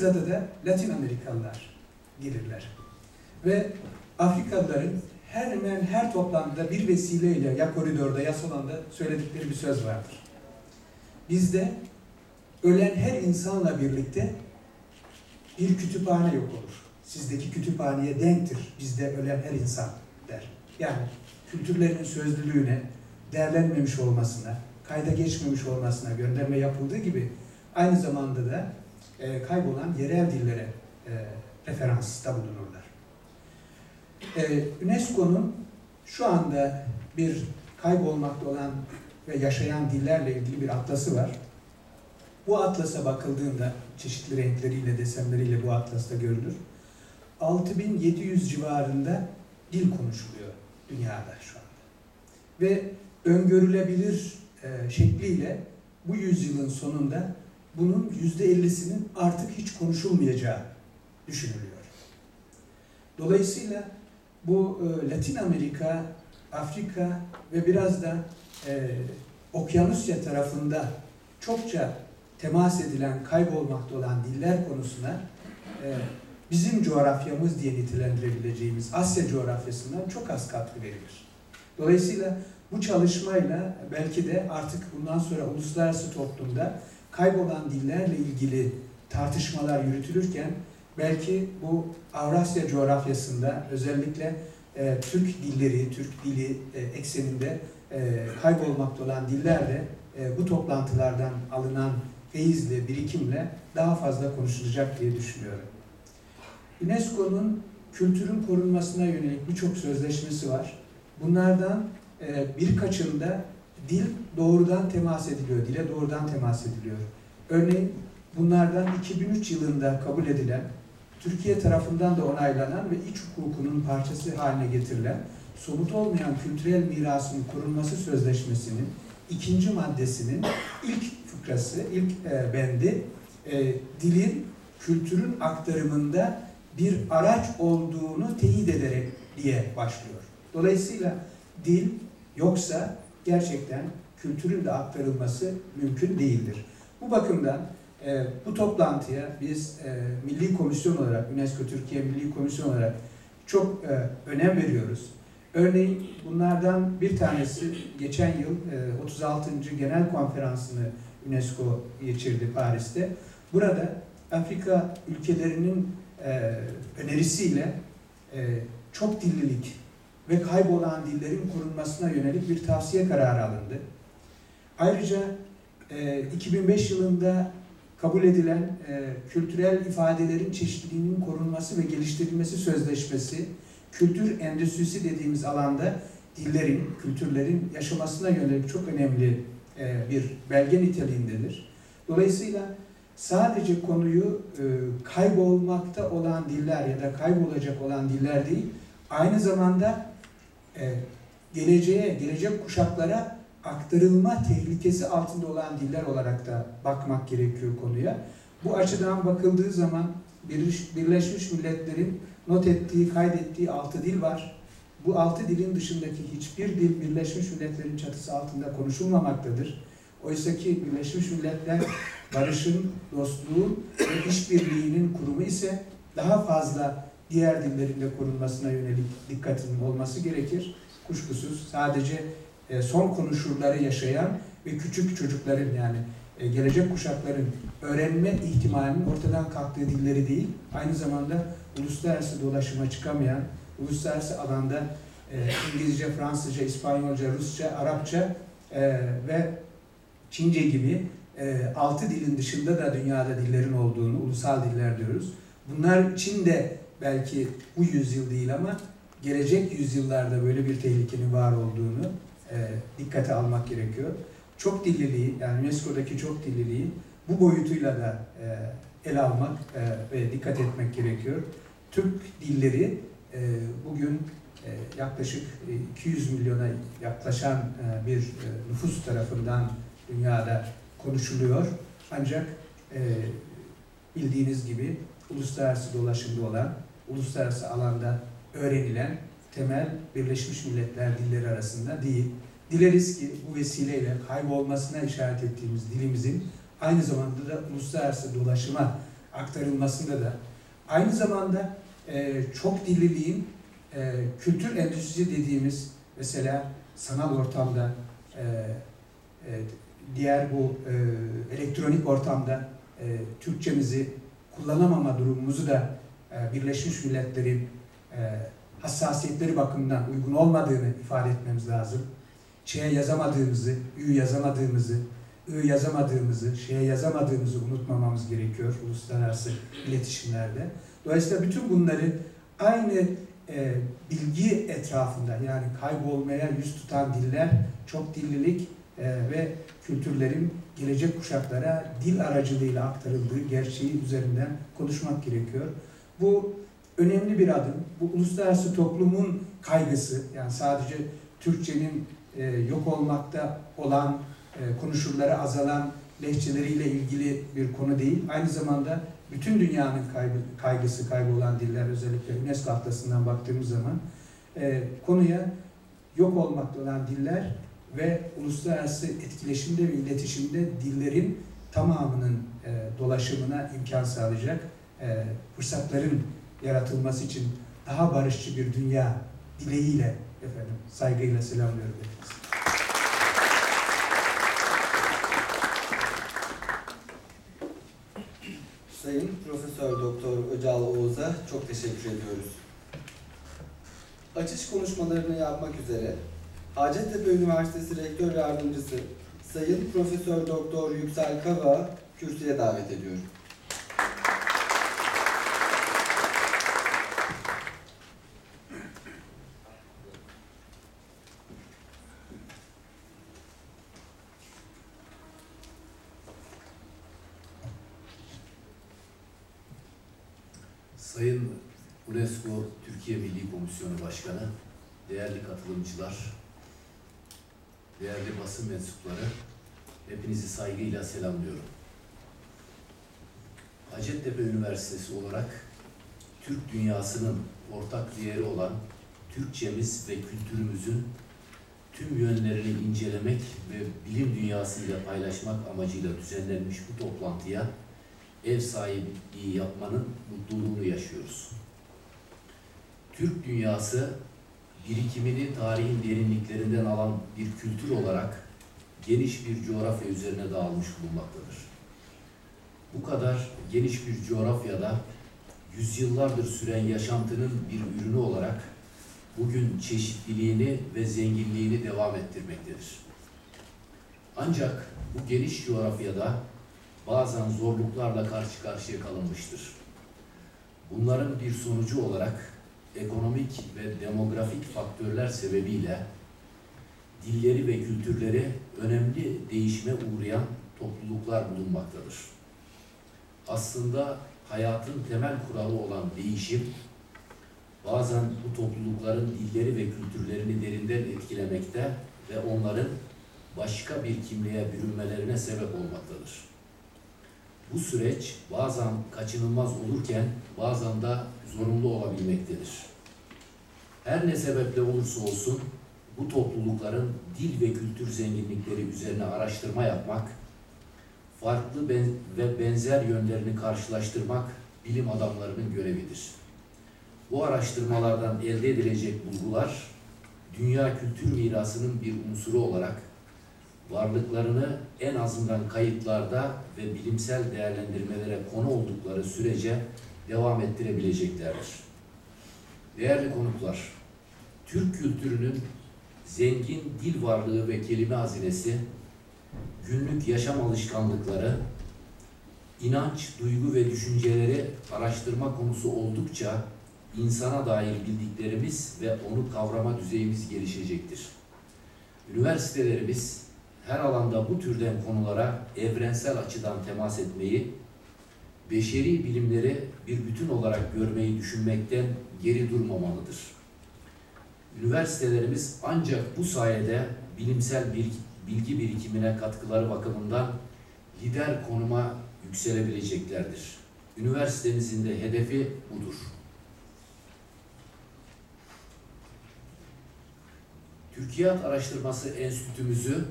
sırada da Latin Amerikalılar gelirler. Ve Afrikalıların hemen her toplantıda bir vesileyle ya koridorda ya salonda söyledikleri bir söz vardır. Bizde ölen her insanla birlikte bir kütüphane yok olur. Sizdeki kütüphaneye denktir bizde ölen her insan der. Yani kültürlerinin sözlülüğüne, değerlenmemiş olmasına, kayda geçmemiş olmasına gönderme yapıldığı gibi aynı zamanda da e, kaybolan yerel dillere e, referansta bulunurlar. E, UNESCO'nun şu anda bir kaybolmakta olan ve yaşayan dillerle ilgili bir atlası var. Bu atlasa bakıldığında çeşitli renkleriyle, desenleriyle bu atlasta görülür. 6700 civarında dil konuşuluyor dünyada şu anda. Ve öngörülebilir e, şekliyle bu yüzyılın sonunda bunun yüzde ellisinin artık hiç konuşulmayacağı düşünülüyor. Dolayısıyla bu e, Latin Amerika, Afrika ve biraz da e, Okyanusya tarafında çokça temas edilen, kaybolmakta olan diller konusuna e, bizim coğrafyamız diye nitelendirebileceğimiz Asya coğrafyasından çok az katkı verilir. Dolayısıyla bu çalışmayla belki de artık bundan sonra uluslararası toplumda kaybolan dillerle ilgili tartışmalar yürütülürken belki bu Avrasya coğrafyasında özellikle e, Türk dilleri, Türk dili e, ekseninde e, kaybolmakta olan dillerle e, bu toplantılardan alınan feyizle, birikimle daha fazla konuşulacak diye düşünüyorum. UNESCO'nun kültürün korunmasına yönelik birçok sözleşmesi var. Bunlardan e, birkaçında dil doğrudan temas ediliyor, dile doğrudan temas ediliyor. Örneğin bunlardan 2003 yılında kabul edilen, Türkiye tarafından da onaylanan ve iç hukukunun parçası haline getirilen somut olmayan kültürel mirasın korunması sözleşmesinin ikinci maddesinin ilk fıkrası, ilk e, bendi e, dilin kültürün aktarımında bir araç olduğunu teyit ederek diye başlıyor. Dolayısıyla dil yoksa gerçekten kültürün de aktarılması mümkün değildir. Bu bakımdan e, bu toplantıya biz e, Milli Komisyon olarak, UNESCO Türkiye Milli Komisyon olarak çok e, önem veriyoruz. Örneğin bunlardan bir tanesi geçen yıl e, 36. Genel Konferansını UNESCO geçirdi Paris'te. Burada Afrika ülkelerinin e, önerisiyle e, çok dillilik ve kaybolan dillerin korunmasına yönelik bir tavsiye kararı alındı. Ayrıca e, 2005 yılında kabul edilen e, kültürel ifadelerin çeşitliliğinin korunması ve geliştirilmesi sözleşmesi, kültür endüstrisi dediğimiz alanda dillerin, kültürlerin yaşamasına yönelik çok önemli e, bir belge niteliğindedir. Dolayısıyla sadece konuyu e, kaybolmakta olan diller ya da kaybolacak olan diller değil, aynı zamanda geleceğe, gelecek kuşaklara aktarılma tehlikesi altında olan diller olarak da bakmak gerekiyor konuya. Bu açıdan bakıldığı zaman Birleşmiş Milletler'in not ettiği, kaydettiği altı dil var. Bu altı dilin dışındaki hiçbir dil Birleşmiş Milletler'in çatısı altında konuşulmamaktadır. Oysa ki Birleşmiş Milletler barışın, dostluğun ve işbirliğinin kurumu ise daha fazla diğer dillerin de korunmasına yönelik dikkatinin olması gerekir. Kuşkusuz sadece e, son konuşurları yaşayan ve küçük çocukların yani e, gelecek kuşakların öğrenme ihtimalinin ortadan kalktığı dilleri değil, aynı zamanda uluslararası dolaşıma çıkamayan, uluslararası alanda e, İngilizce, Fransızca, İspanyolca, Rusça, Arapça ve Çince gibi altı dilin dışında da dünyada dillerin olduğunu, ulusal diller diyoruz. Bunlar için de belki bu yüzyıl değil ama gelecek yüzyıllarda böyle bir tehlikenin var olduğunu e, dikkate almak gerekiyor. Çok dilliliği, yani UNESCO'daki çok dilliliği bu boyutuyla da e, ele almak e, ve dikkat etmek gerekiyor. Türk dilleri e, bugün e, yaklaşık 200 milyona yaklaşan e, bir e, nüfus tarafından dünyada konuşuluyor. Ancak e, bildiğiniz gibi uluslararası dolaşımda olan, uluslararası alanda öğrenilen temel Birleşmiş Milletler dilleri arasında değil. Dileriz ki bu vesileyle kaybolmasına işaret ettiğimiz dilimizin aynı zamanda da uluslararası dolaşıma aktarılmasında da aynı zamanda e, çok dilliliğin e, kültür endüstrisi dediğimiz mesela sanal ortamda e, e, diğer bu e, elektronik ortamda e, Türkçemizi kullanamama durumumuzu da Birleşmiş Milletler'in e, hassasiyetleri bakımından uygun olmadığını ifade etmemiz lazım. Şeye yazamadığımızı, ü yazamadığımızı, ı yazamadığımızı, şeye yazamadığımızı unutmamamız gerekiyor uluslararası iletişimlerde. Dolayısıyla bütün bunları aynı e, bilgi etrafında yani kaybolmaya yüz tutan diller, çok dillilik e, ve kültürlerin gelecek kuşaklara dil aracılığıyla aktarıldığı gerçeği üzerinden konuşmak gerekiyor. Bu önemli bir adım. Bu uluslararası toplumun kaygısı. Yani sadece Türkçenin e, yok olmakta olan, e, konuşurları azalan lehçeleriyle ilgili bir konu değil. Aynı zamanda bütün dünyanın kaygısı kaybolan diller özellikle UNESCO haftasından baktığımız zaman e, konuya yok olmakta olan diller ve uluslararası etkileşimde ve iletişimde dillerin tamamının e, dolaşımına imkan sağlayacak e, fırsatların yaratılması için daha barışçı bir dünya dileğiyle efendim saygıyla selamlıyorum hepinizi. Sayın Profesör Doktor Öcal Oğuz'a çok teşekkür ediyoruz. Açış konuşmalarını yapmak üzere Hacettepe Üniversitesi Rektör Yardımcısı Sayın Profesör Doktor Yüksel Kava kürsüye davet ediyorum. Sayın UNESCO Türkiye Milli Komisyonu Başkanı, değerli katılımcılar, değerli basın mensupları, hepinizi saygıyla selamlıyorum. Hacettepe Üniversitesi olarak Türk dünyasının ortak değeri olan Türkçemiz ve kültürümüzün tüm yönlerini incelemek ve bilim dünyasıyla paylaşmak amacıyla düzenlenmiş bu toplantıya ev sahipliği yapmanın mutluluğunu yaşıyoruz. Türk dünyası birikimini tarihin derinliklerinden alan bir kültür olarak geniş bir coğrafya üzerine dağılmış bulunmaktadır. Bu kadar geniş bir coğrafyada yüzyıllardır süren yaşantının bir ürünü olarak bugün çeşitliliğini ve zenginliğini devam ettirmektedir. Ancak bu geniş coğrafyada bazen zorluklarla karşı karşıya kalınmıştır. Bunların bir sonucu olarak ekonomik ve demografik faktörler sebebiyle dilleri ve kültürleri önemli değişime uğrayan topluluklar bulunmaktadır. Aslında hayatın temel kuralı olan değişim bazen bu toplulukların dilleri ve kültürlerini derinden etkilemekte ve onların başka bir kimliğe bürünmelerine sebep olmaktadır. Bu süreç bazen kaçınılmaz olurken bazen de zorunlu olabilmektedir. Her ne sebeple olursa olsun bu toplulukların dil ve kültür zenginlikleri üzerine araştırma yapmak, farklı ben ve benzer yönlerini karşılaştırmak bilim adamlarının görevidir. Bu araştırmalardan elde edilecek bulgular, dünya kültür mirasının bir unsuru olarak varlıklarını en azından kayıtlarda ve bilimsel değerlendirmelere konu oldukları sürece devam ettirebileceklerdir. Değerli konuklar, Türk kültürünün zengin dil varlığı ve kelime hazinesi, günlük yaşam alışkanlıkları, inanç, duygu ve düşünceleri araştırma konusu oldukça insana dair bildiklerimiz ve onu kavrama düzeyimiz gelişecektir. Üniversitelerimiz her alanda bu türden konulara evrensel açıdan temas etmeyi, beşeri bilimleri bir bütün olarak görmeyi düşünmekten geri durmamalıdır. Üniversitelerimiz ancak bu sayede bilimsel bilgi birikimine katkıları bakımından lider konuma yükselebileceklerdir. Üniversitemizin de hedefi budur. Türkiye Araştırması Enstitümüzü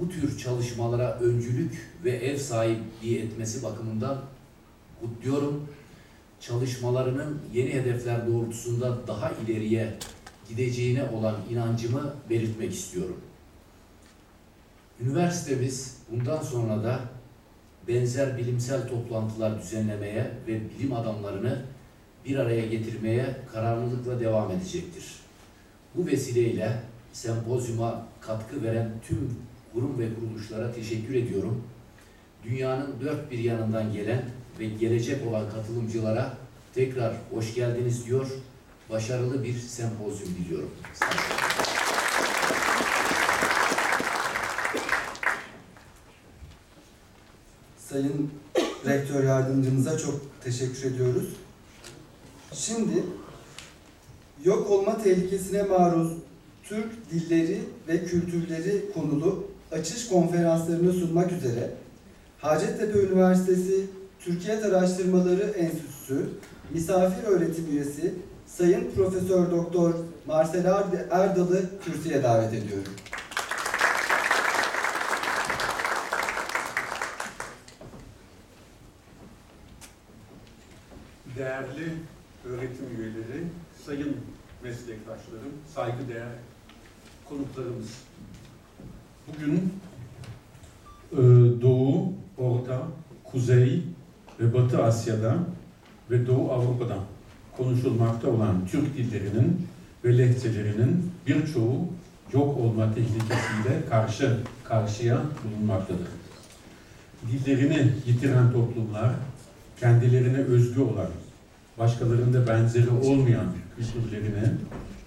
bu tür çalışmalara öncülük ve ev sahipliği etmesi bakımından kutluyorum. Çalışmalarının yeni hedefler doğrultusunda daha ileriye gideceğine olan inancımı belirtmek istiyorum. Üniversitemiz bundan sonra da benzer bilimsel toplantılar düzenlemeye ve bilim adamlarını bir araya getirmeye kararlılıkla devam edecektir. Bu vesileyle sempozyuma katkı veren tüm kurum ve kuruluşlara teşekkür ediyorum. Dünyanın dört bir yanından gelen ve gelecek olan katılımcılara tekrar hoş geldiniz diyor. Başarılı bir sempozyum diliyorum. Sayın Rektör Yardımcımıza çok teşekkür ediyoruz. Şimdi yok olma tehlikesine maruz Türk dilleri ve kültürleri konulu açış konferanslarını sunmak üzere Hacettepe Üniversitesi Türkiye Araştırmaları Enstitüsü misafir öğretim üyesi Sayın Profesör Doktor Marcel Erdal'ı kürsüye davet ediyorum. Değerli öğretim üyeleri, sayın meslektaşlarım, saygıdeğer konuklarımız. Bugün e, Doğu, Orta, Kuzey ve Batı Asya'da ve Doğu Avrupa'da konuşulmakta olan Türk dillerinin ve lehçelerinin birçoğu yok olma tehlikesiyle karşı karşıya bulunmaktadır. Dillerini yitiren toplumlar kendilerine özgü olan, başkalarında benzeri olmayan kültürlerini,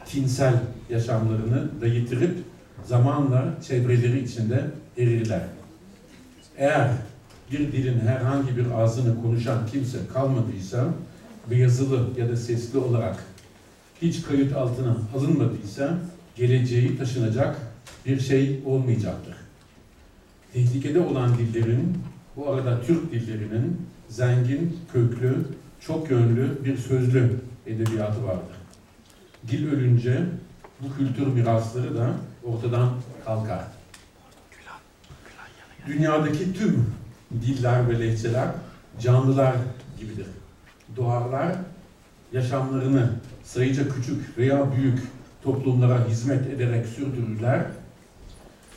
tinsel yaşamlarını da yitirip zamanla çevreleri içinde erirler. Eğer bir dilin herhangi bir ağzını konuşan kimse kalmadıysa ve yazılı ya da sesli olarak hiç kayıt altına alınmadıysa geleceği taşınacak bir şey olmayacaktır. Tehlikede olan dillerin, bu arada Türk dillerinin zengin, köklü, çok yönlü bir sözlü edebiyatı vardır. Dil ölünce bu kültür mirasları da ortadan kalkar. Dünyadaki tüm diller ve lehçeler canlılar gibidir. Doğarlar, yaşamlarını sayıca küçük veya büyük toplumlara hizmet ederek sürdürürler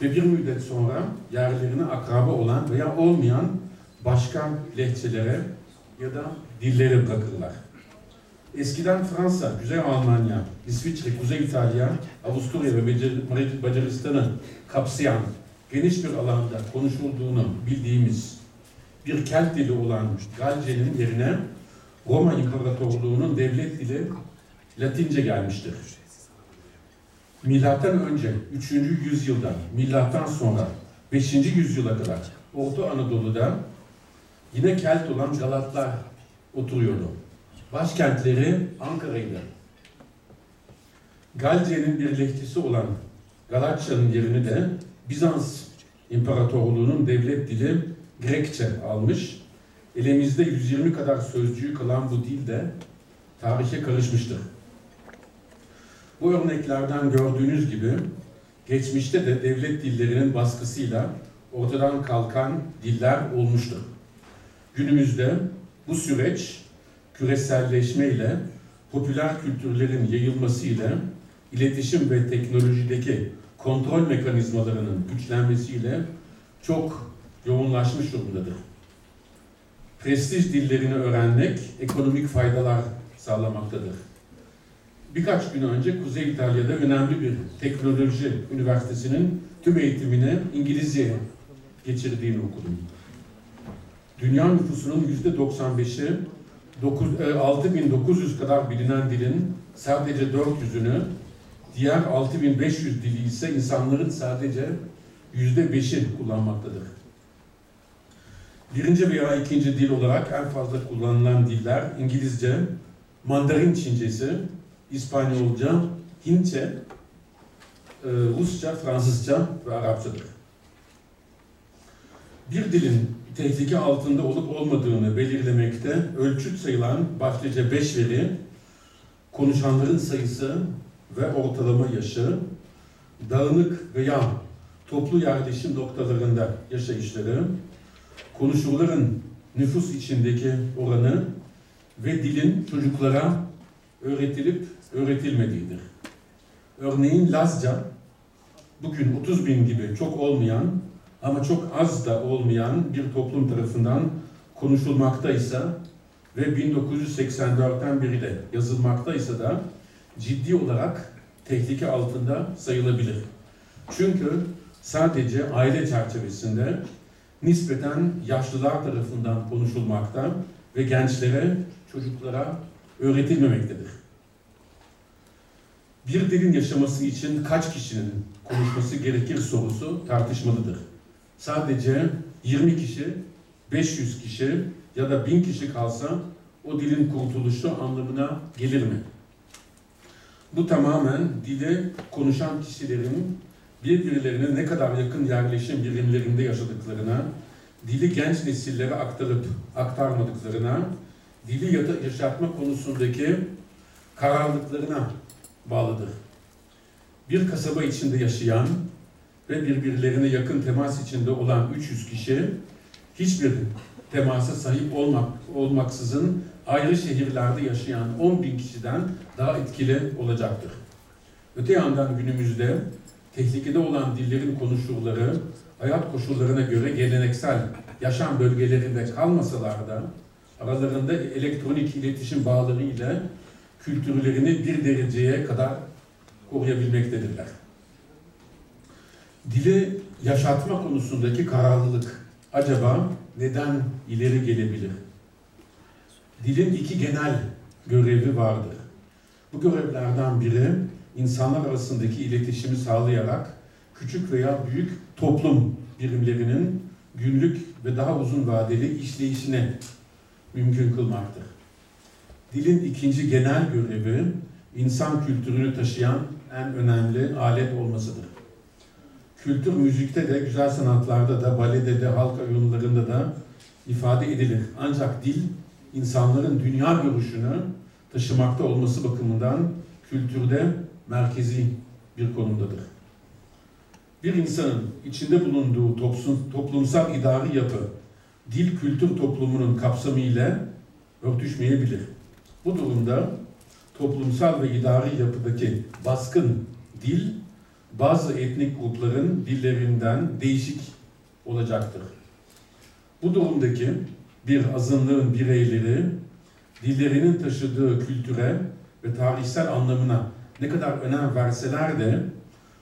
ve bir müddet sonra yerlerine akraba olan veya olmayan başka lehçelere ya da dillere bırakırlar. Eskiden Fransa, Güney Almanya, İsviçre, Kuzey İtalya, Avusturya ve Macar- Macaristan'ı kapsayan geniş bir alanda konuşulduğunu bildiğimiz bir Kelt dili olan Galce'nin yerine Roma İmparatorluğu'nun devlet dili Latince gelmiştir. Milattan önce 3. yüzyılda, milattan sonra 5. yüzyıla kadar Orta Anadolu'da yine Kelt olan Galatlar oturuyordu. Başkentleri Ankara'ydı. Galce'nin bir lehçesi olan Galatça'nın yerini de Bizans İmparatorluğu'nun devlet dili Grekçe almış. Elimizde 120 kadar sözcüğü kalan bu dil de tarihe karışmıştır. Bu örneklerden gördüğünüz gibi geçmişte de devlet dillerinin baskısıyla ortadan kalkan diller olmuştur. Günümüzde bu süreç küreselleşmeyle, popüler kültürlerin yayılmasıyla, iletişim ve teknolojideki kontrol mekanizmalarının güçlenmesiyle çok yoğunlaşmış durumdadır. Prestij dillerini öğrenmek ekonomik faydalar sağlamaktadır. Birkaç gün önce Kuzey İtalya'da önemli bir teknoloji üniversitesinin tüm eğitimini İngilizce geçirdiğini okudum. Dünya nüfusunun yüzde 95'i 6900 kadar bilinen dilin sadece 400'ünü, diğer 6500 dili ise insanların sadece yüzde 5'i kullanmaktadır. Birinci veya ikinci dil olarak en fazla kullanılan diller İngilizce, Mandarin Çincesi, İspanyolca, Hintçe, e, Rusça, Fransızca ve Arapçadır. Bir dilin tehlike altında olup olmadığını belirlemekte ölçüt sayılan başlıca beş veri, konuşanların sayısı ve ortalama yaşı, dağınık veya toplu yerleşim noktalarında yaşayışları, konuşucuların nüfus içindeki oranı ve dilin çocuklara öğretilip öğretilmediğidir. Örneğin Lazca bugün 30 bin gibi çok olmayan ama çok az da olmayan bir toplum tarafından konuşulmaktaysa ve 1984'ten beri de yazılmaktaysa da ciddi olarak tehlike altında sayılabilir. Çünkü sadece aile çerçevesinde nispeten yaşlılar tarafından konuşulmakta ve gençlere, çocuklara öğretilmemektedir. Bir dilin yaşaması için kaç kişinin konuşması gerekir sorusu tartışmalıdır. Sadece 20 kişi, 500 kişi ya da 1000 kişi kalsa o dilin kurtuluşu anlamına gelir mi? Bu tamamen dili konuşan kişilerin birbirlerine ne kadar yakın yerleşim birimlerinde yaşadıklarına, dili genç nesillere aktarıp aktarmadıklarına, dili yata- yaşatma konusundaki kararlılıklarına bağlıdır. Bir kasaba içinde yaşayan ve birbirlerine yakın temas içinde olan 300 kişi hiçbir temasa sahip olmak, olmaksızın ayrı şehirlerde yaşayan 10 bin kişiden daha etkili olacaktır. Öte yandan günümüzde tehlikede olan dillerin konuşulları hayat koşullarına göre geleneksel yaşam bölgelerinde kalmasalar da aralarında elektronik iletişim bağları ile kültürlerini bir dereceye kadar koruyabilmektedirler. Dili yaşatma konusundaki kararlılık acaba neden ileri gelebilir? Dilin iki genel görevi vardır. Bu görevlerden biri insanlar arasındaki iletişimi sağlayarak küçük veya büyük toplum birimlerinin günlük ve daha uzun vadeli işleyişine mümkün kılmaktır. Dilin ikinci genel görevi insan kültürünü taşıyan en önemli alet olmasıdır. Kültür müzikte de, güzel sanatlarda da, balede de, halk oyunlarında da ifade edilir. Ancak dil insanların dünya görüşünü taşımakta olması bakımından kültürde merkezi bir konumdadır. Bir insanın içinde bulunduğu toplum- toplumsal idari yapı, dil kültür toplumunun kapsamı ile örtüşmeyebilir. Bu durumda toplumsal ve idari yapıdaki baskın dil, bazı etnik grupların dillerinden değişik olacaktır. Bu durumdaki bir azınlığın bireyleri dillerinin taşıdığı kültüre ve tarihsel anlamına ne kadar önem verseler de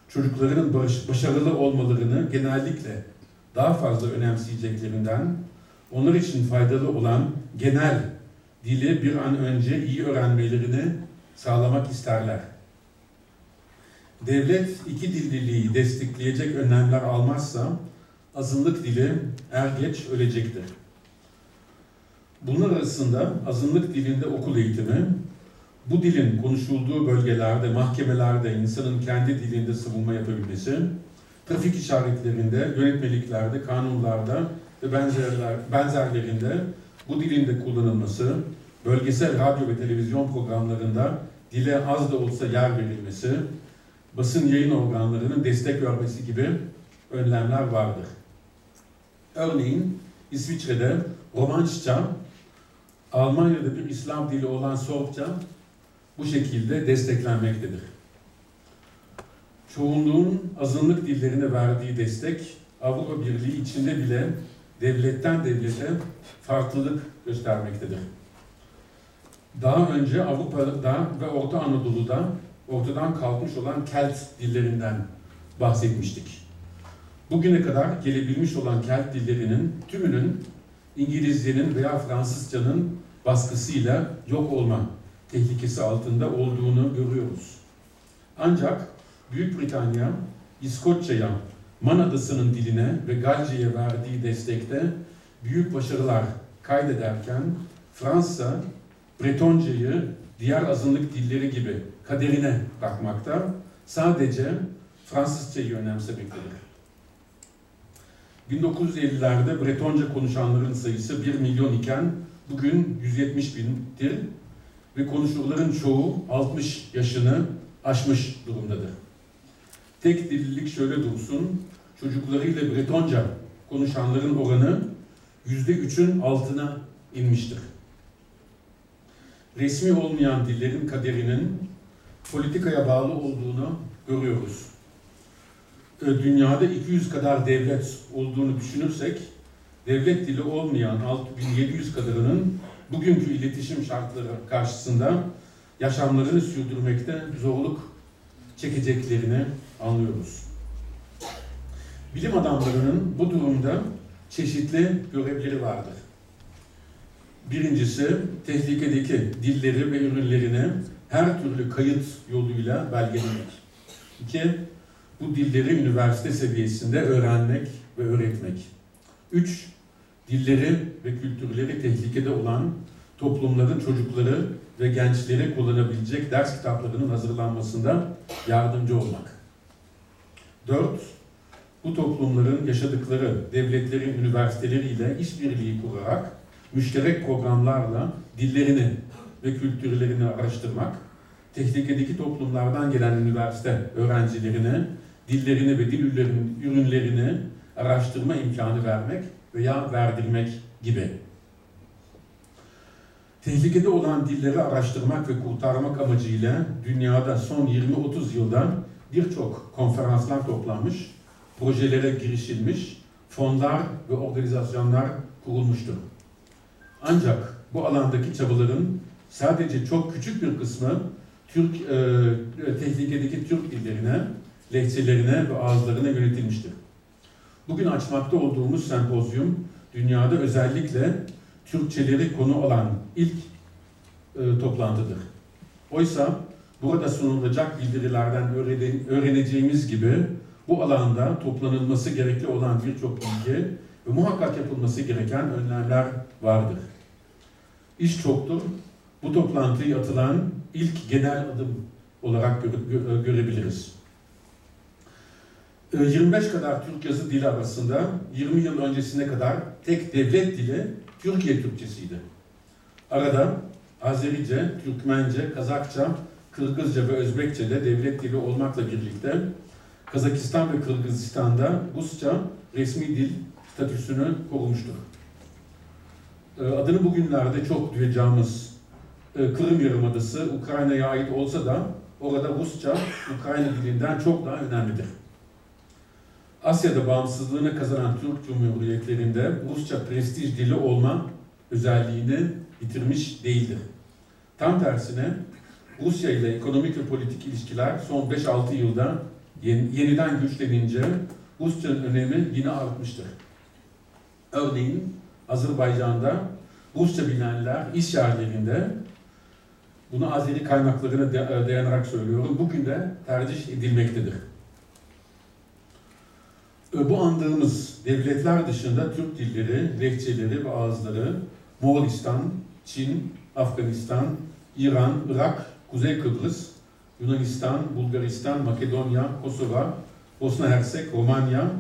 çocuklarının barış- başarılı olmalarını genellikle daha fazla önemseyeceklerinden onlar için faydalı olan genel dili bir an önce iyi öğrenmelerini sağlamak isterler. Devlet iki dilliliği destekleyecek önlemler almazsa azınlık dili er geç ölecektir. Bunlar arasında azınlık dilinde okul eğitimi, bu dilin konuşulduğu bölgelerde, mahkemelerde insanın kendi dilinde savunma yapabilmesi, trafik işaretlerinde, yönetmeliklerde, kanunlarda ve benzerler, benzerlerinde bu dilin de kullanılması, bölgesel radyo ve televizyon programlarında dile az da olsa yer verilmesi, basın yayın organlarının destek vermesi gibi önlemler vardır. Örneğin İsviçre'de Romançça, Almanya'da bir İslam dili olan Sorpça bu şekilde desteklenmektedir. Çoğunluğun azınlık dillerine verdiği destek Avrupa Birliği içinde bile devletten devlete farklılık göstermektedir. Daha önce Avrupa'da ve Orta Anadolu'da ortadan kalkmış olan Kelt dillerinden bahsetmiştik. Bugüne kadar gelebilmiş olan Kelt dillerinin tümünün İngilizcenin veya Fransızcanın baskısıyla yok olma tehlikesi altında olduğunu görüyoruz. Ancak Büyük Britanya, İskoçya'ya, Man Adası'nın diline ve Galce'ye verdiği destekte büyük başarılar kaydederken Fransa, Bretonca'yı diğer azınlık dilleri gibi kaderine bakmakta, sadece Fransızcayı önemsemektedir. 1950'lerde Bretonca konuşanların sayısı 1 milyon iken bugün 170 bindir ve konuşucuların çoğu 60 yaşını aşmış durumdadır. Tek dillilik şöyle dursun, çocuklarıyla Bretonca konuşanların oranı yüzde üçün altına inmiştir. Resmi olmayan dillerin kaderinin politikaya bağlı olduğunu görüyoruz. E, Dünyada 200 kadar devlet olduğunu düşünürsek, devlet dili olmayan 6700 kadarının bugünkü iletişim şartları karşısında yaşamlarını sürdürmekte zorluk çekeceklerini anlıyoruz. Bilim adamlarının bu durumda çeşitli görevleri vardır. Birincisi, tehlikedeki dilleri ve ürünlerini her türlü kayıt yoluyla belgelemek. İki, bu dilleri üniversite seviyesinde öğrenmek ve öğretmek. Üç, dilleri ve kültürleri tehlikede olan toplumların çocukları ve gençleri kullanabilecek ders kitaplarının hazırlanmasında yardımcı olmak. Dört, bu toplumların yaşadıkları devletlerin üniversiteleriyle işbirliği kurarak müşterek programlarla dillerini ve kültürlerini araştırmak, tehlikedeki toplumlardan gelen üniversite öğrencilerine dillerini ve dil ürünlerini araştırma imkanı vermek veya verdirmek gibi. Tehlikede olan dilleri araştırmak ve kurtarmak amacıyla dünyada son 20-30 yılda birçok konferanslar toplanmış, projelere girişilmiş, fonlar ve organizasyonlar kurulmuştur. Ancak bu alandaki çabaların sadece çok küçük bir kısmı Türk e, tehlikedeki Türk dillerine, lehçelerine ve ağızlarına yönetilmiştir. Bugün açmakta olduğumuz sempozyum dünyada özellikle Türkçeleri konu alan ilk e, toplantıdır. Oysa burada sunulacak bildirilerden öğrene- öğreneceğimiz gibi bu alanda toplanılması gerekli olan birçok bilgi ve muhakkak yapılması gereken önlemler vardır. İş çoktur. Bu toplantıyı atılan ilk genel adım olarak göre- gö- görebiliriz. E, 25 kadar Türk yazı dili arasında 20 yıl öncesine kadar tek devlet dili Türkiye Türkçesiydi. Arada Azerice, Türkmence, Kazakça, Kırgızca ve Özbekçe de devlet dili olmakla birlikte Kazakistan ve Kırgızistan'da Rusça resmi dil statüsünü korumuştur. E, Adını bugünlerde çok duyacağımız e, Kırım Yarımadası Ukrayna'ya ait olsa da orada Rusça Ukrayna dilinden çok daha önemlidir. Asya'da bağımsızlığını kazanan Türk Cumhuriyetlerinde Rusça prestij dili olma özelliğini yitirmiş değildir. Tam tersine Rusya ile ekonomik ve politik ilişkiler son 5-6 yılda yeni- yeniden güçlenince Rusça'nın önemi yine artmıştır. Örneğin Azerbaycan'da Rusça bilenler iş yerlerinde bunu Azeri kaynaklarına dayanarak söylüyorum. Bugün de tercih edilmektedir. Bu andığımız devletler dışında Türk dilleri, lehçeleri ve ağızları Moğolistan, Çin, Afganistan, İran, Irak, Kuzey Kıbrıs, Yunanistan, Bulgaristan, Makedonya, Kosova, Bosna Hersek, Romanya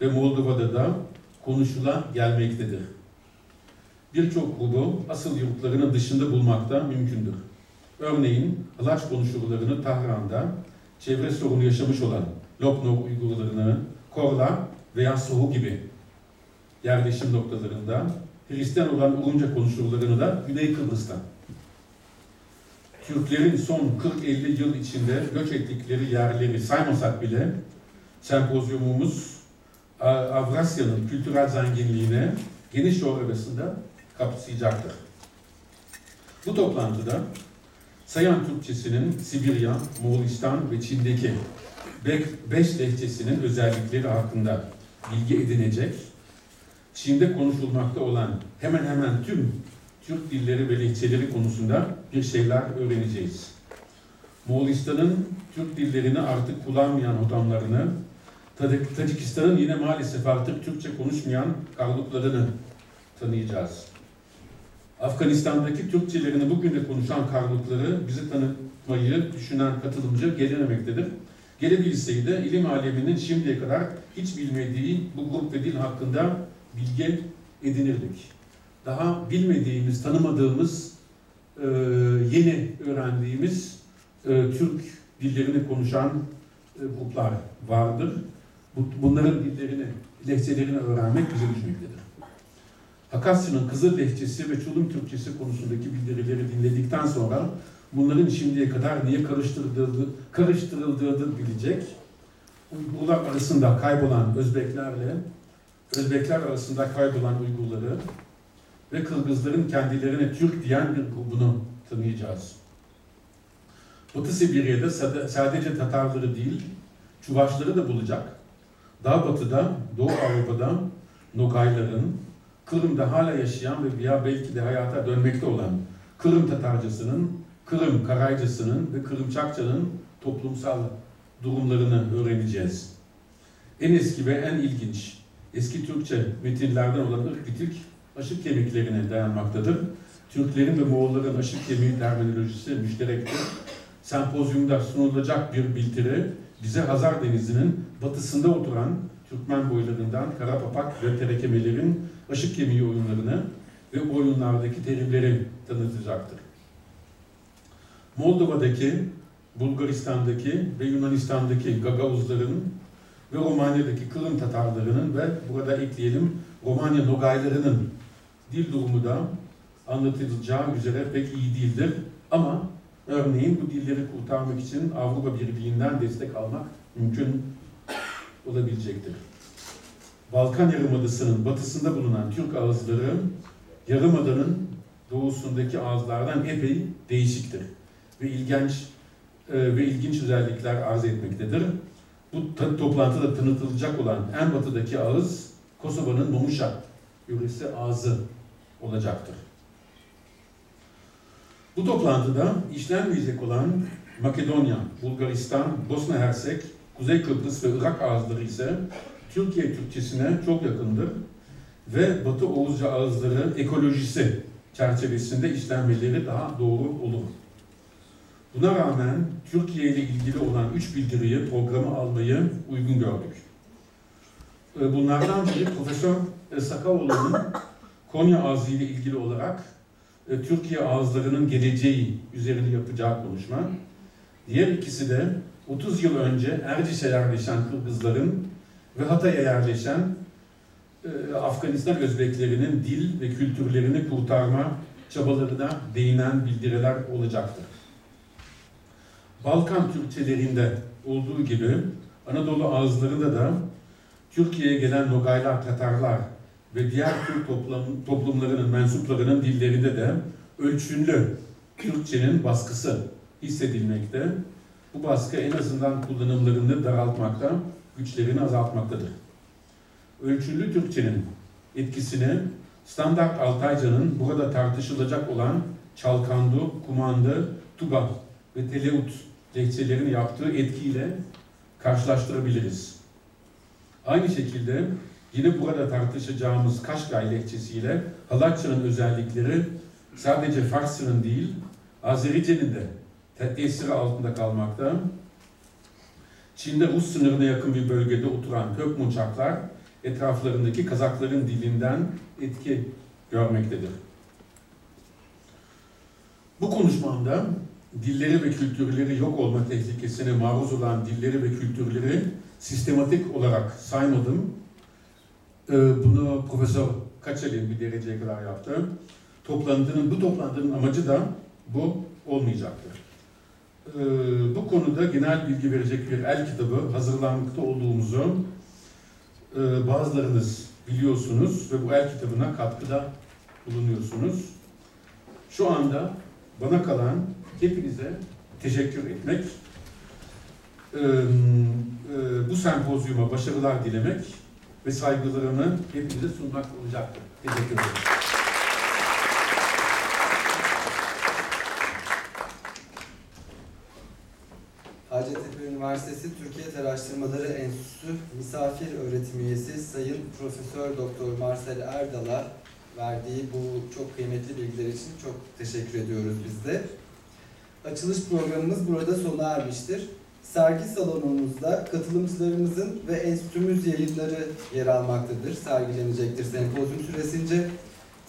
ve Moldova'da da konuşula gelmektedir. Birçok grubu asıl yurtlarının dışında bulmakta mümkündür. Örneğin Halaç konuşullarını Tahran'da çevre sorunu yaşamış olan Lopnov Uygurlarını Korla veya Sohu gibi yerleşim noktalarında Hristiyan olan Urumca konuşullarını da Güney Kıbrıs'ta. Türklerin son 40-50 yıl içinde göç ettikleri yerleri saymasak bile sempozyumumuz Avrasya'nın kültürel zenginliğine geniş yol arasında kapsayacaktır. Bu toplantıda Sayan Türkçesinin Sibirya, Moğolistan ve Çin'deki 5 lehçesinin özellikleri hakkında bilgi edinecek, Çin'de konuşulmakta olan hemen hemen tüm Türk dilleri ve lehçeleri konusunda bir şeyler öğreneceğiz. Moğolistan'ın Türk dillerini artık kullanmayan odamlarını, Tacikistan'ın yine maalesef artık Türkçe konuşmayan karluklarını tanıyacağız. Afganistan'daki Türkçelerini bugün de konuşan karlukları bizi tanıtmayı düşünen katılımcı gelememektedir. Gelebilseydi ilim aleminin şimdiye kadar hiç bilmediği bu grup ve dil hakkında bilgi edinirdik. Daha bilmediğimiz, tanımadığımız, e, yeni öğrendiğimiz e, Türk dillerini konuşan e, gruplar vardır. Bu- Bunların dillerini, lehçelerini öğrenmek bize düşmektedir. Hakasya'nın Kızıl Lehçesi ve Çulum Türkçesi konusundaki bildirileri dinledikten sonra bunların şimdiye kadar niye karıştırıldığı, karıştırıldığını bilecek. Uygurlar arasında kaybolan Özbeklerle Özbekler arasında kaybolan Uygurları ve Kırgızların kendilerine Türk diyen bir grubunu tanıyacağız. Batı Sibirya'da sad- sadece Tatarları değil, Çuvaşları da bulacak. Daha batıda, Doğu Avrupa'da Nogayların, Kırım'da hala yaşayan ve veya belki de hayata dönmekte olan Kırım Tatarcasının, Kırım Karaycasının ve Kırım Çakça'nın toplumsal durumlarını öğreneceğiz. En eski ve en ilginç eski Türkçe metinlerden olan ırk aşık kemiklerine dayanmaktadır. Türklerin ve Moğolların aşık kemiği terminolojisi müşterektir. Sempozyumda sunulacak bir bildiri bize Hazar Denizi'nin batısında oturan Türkmen boylarından Karapapak ve Terekemelerin aşık kemiği oyunlarını ve oyunlardaki terimleri tanıtacaktır. Moldova'daki, Bulgaristan'daki ve Yunanistan'daki Gagavuzların ve Romanya'daki Kırım Tatarlarının ve burada ekleyelim Romanya Nogaylarının dil durumu da anlatılacağı üzere pek iyi değildir. Ama örneğin bu dilleri kurtarmak için Avrupa Birliği'nden destek almak mümkün olabilecektir. Balkan Yarımadası'nın batısında bulunan Türk ağızları Yarımada'nın doğusundaki ağızlardan epey değişiktir ve ilginç e, ve ilginç özellikler arz etmektedir. Bu toplantıda tanıtılacak olan en batıdaki ağız Kosova'nın Momuşa yöresi ağzı olacaktır. Bu toplantıda işlenmeyecek olan Makedonya, Bulgaristan, Bosna Hersek, Kuzey Kıbrıs ve Irak ağızları ise Türkiye Türkçesine çok yakındır ve Batı Oğuzca ağızları ekolojisi çerçevesinde işlenmeleri daha doğru olur. Buna rağmen Türkiye ile ilgili olan üç bildiriyi programa almayı uygun gördük. Ee, Bunlardan biri Profesör Sakaoğlu'nun Konya ağzı ile ilgili olarak e, Türkiye ağızlarının geleceği üzerine yapacağı konuşma. Diğer ikisi de 30 yıl önce Erciş'e yerleşen Kırgızların ve Hatay'a yerleşen e, Afganistan Özbeklerinin dil ve kültürlerini kurtarma çabalarına değinen bildiriler olacaktır. Balkan Türkçelerinde olduğu gibi Anadolu ağızlarında da Türkiye'ye gelen Nogaylar, Tatarlar ve diğer Türk toplum, toplumlarının mensuplarının dillerinde de ölçünlü Türkçenin baskısı hissedilmekte. Bu baskı en azından kullanımlarını daraltmakta, güçlerini azaltmaktadır. Ölçülü Türkçenin etkisini standart Altayca'nın burada tartışılacak olan Çalkandu, Kumandı, Tuba ve Teleut lehçelerin yaptığı etkiyle karşılaştırabiliriz. Aynı şekilde yine burada tartışacağımız Kaşgay lehçesiyle Halatça'nın özellikleri sadece Farsça'nın değil, Azerice'nin de te- tesiri altında kalmakta. Çin'de Rus sınırına yakın bir bölgede oturan Kökmunçaklar etraflarındaki Kazakların dilinden etki görmektedir. Bu konuşmamda dilleri ve kültürleri yok olma tehlikesine maruz olan dilleri ve kültürleri sistematik olarak saymadım. Ee, Bunu Profesör Kaçel'in bir dereceye kadar yaptı. Toplantının, bu toplantının amacı da bu olmayacaktır. Ee, Bu konuda genel bilgi verecek bir el kitabı hazırlanmakta olduğumuzu e, bazılarınız biliyorsunuz ve bu el kitabına katkıda bulunuyorsunuz. Şu anda bana kalan hepinize teşekkür etmek, bu sempozyuma başarılar dilemek ve saygılarımı hepinize sunmak olacaktır. Teşekkür ederim. Hacettepe Üniversitesi Türkiye Araştırmaları Enstitüsü Misafir Öğretim Üyesi Sayın Profesör Doktor Marcel Erdal'a verdiği bu çok kıymetli bilgiler için çok teşekkür ediyoruz biz de. Açılış programımız burada sona ermiştir. Sergi salonumuzda katılımcılarımızın ve enstitümüz yayınları yer almaktadır, sergilenecektir sempozyum süresince.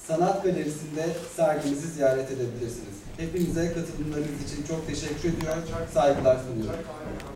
Sanat Galerisi'nde sergimizi ziyaret edebilirsiniz. Hepinize katılımlarınız için çok teşekkür ediyorum. Saygılar sunuyorum.